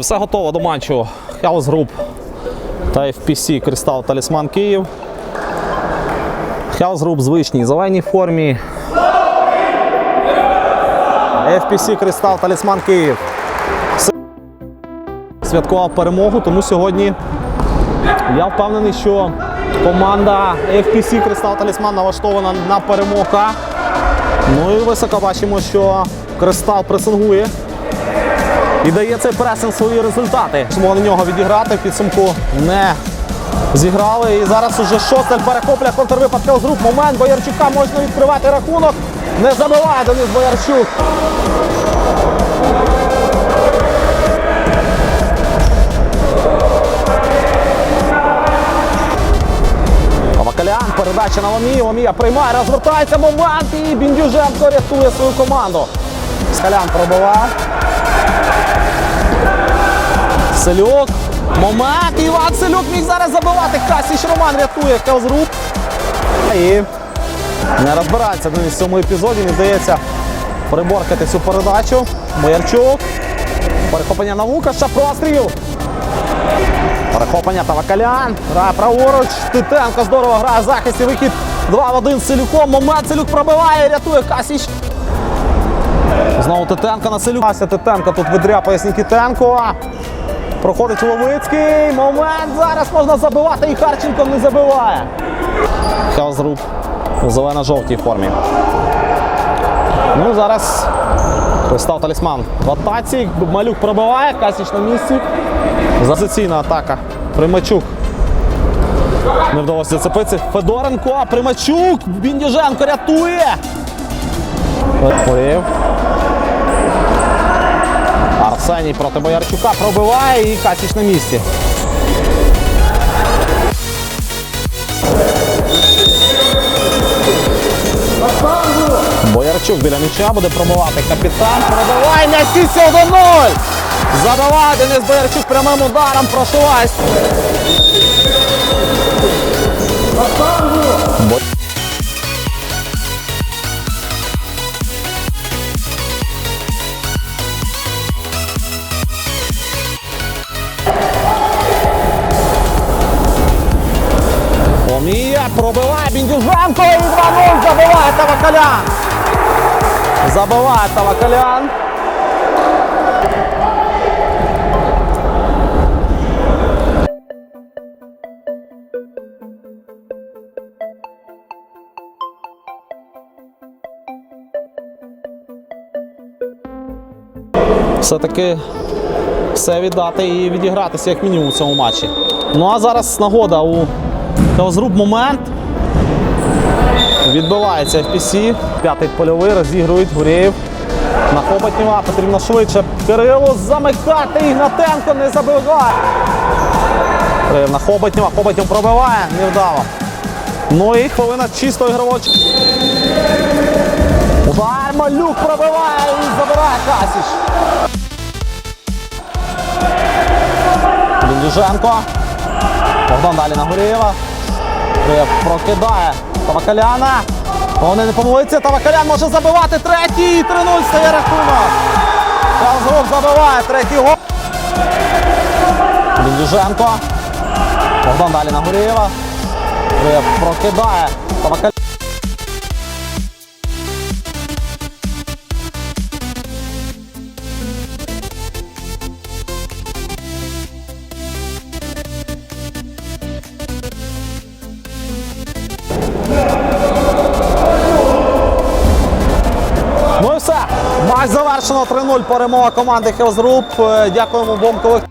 Все готово до матчу House Group та FPC Кристал Талісман Київ. House Group звичній зеленій формі. FPC Кристал Талісман Київ. Святкував перемогу, тому сьогодні я впевнений, що команда FPC Кристал Талісман налаштована на перемогу. Ну і високо бачимо, що Кристал пресингує. І дає цей пресинг свої результати. Змогли на нього відіграти в підсумку не зіграли. І зараз уже Шостель перехоплює контрвипад Хелзрук. Момент Боярчука можна відкривати рахунок. Не забиває Денис Боярчук. Авакалян, передача на Ламію. Ламія приймає, розвертається момент і Біндюженко рятує свою команду. Скалян пробивав. Селюк. Момент. Іван Селюк міг зараз забивати. Касіч Роман рятує Хелзрук. І не розбирається в цьому епізоді. Мені здається, приборкати цю передачу. Боярчук. Перехоплення на Лукаша. Простріл. Перехоплення Тавакалян. Грає праворуч. Титенко здорово грає в захисті. Вихід 2 в 1 з Селюком. Момент Селюк пробиває. Рятує Касіч. Знову Титенко на селю. Ася Титенко тут видряпає з Нікітенко. Проходить Ловицький. Момент. Зараз можна забивати і Харченко не забиває. Хелзруб у зелено-жовтій формі. Ну, зараз Кристал талісман в атаці. Малюк пробиває, Касіч на місці. Зазиційна атака. Примачук. Не вдалося зацепитися. Федоренко, Примачук. Біндіженко рятує. Порів. Арсеній проти Боярчука пробиває і Касіч на місці. Боярчук біля м'яча буде пробивати капітан. Пробиває м'ясіться 1-0. Задаває Денис Боярчук прямим ударом. Прошиває. Омія пробиває Біндюженко і 2-0 забиває Тавакалян. Забиває Тавакалян. Все-таки все віддати і відігратися як мінімум у цьому матчі. Ну а зараз нагода у Хелзруб момент. Відбивається FPC. П'ятий польовий, розігрують Гурєєв. На Хоботнєва потрібно швидше. Кирило замикати. Ігнатенко не забиває. Кирил На Хоботнєва. Хоботнєв пробиває. Невдало. Ну і хвилина чисто ігровоч. Удар Малюк пробиває і забирає Касіч. Біндюженко. Богдан далі на Гурієва. Прокидає Тавакаляна. Вони не помилиться. Тавакалян може забивати третій. 3-0 стає рахунок. Казгров забиває третій гол. Біндюженко. Богдан далі на Гурієва. Прокидає. Тавакалян. Матч завершено 3-0. Перемога команди Хелзруп. Дякуємо бомкових.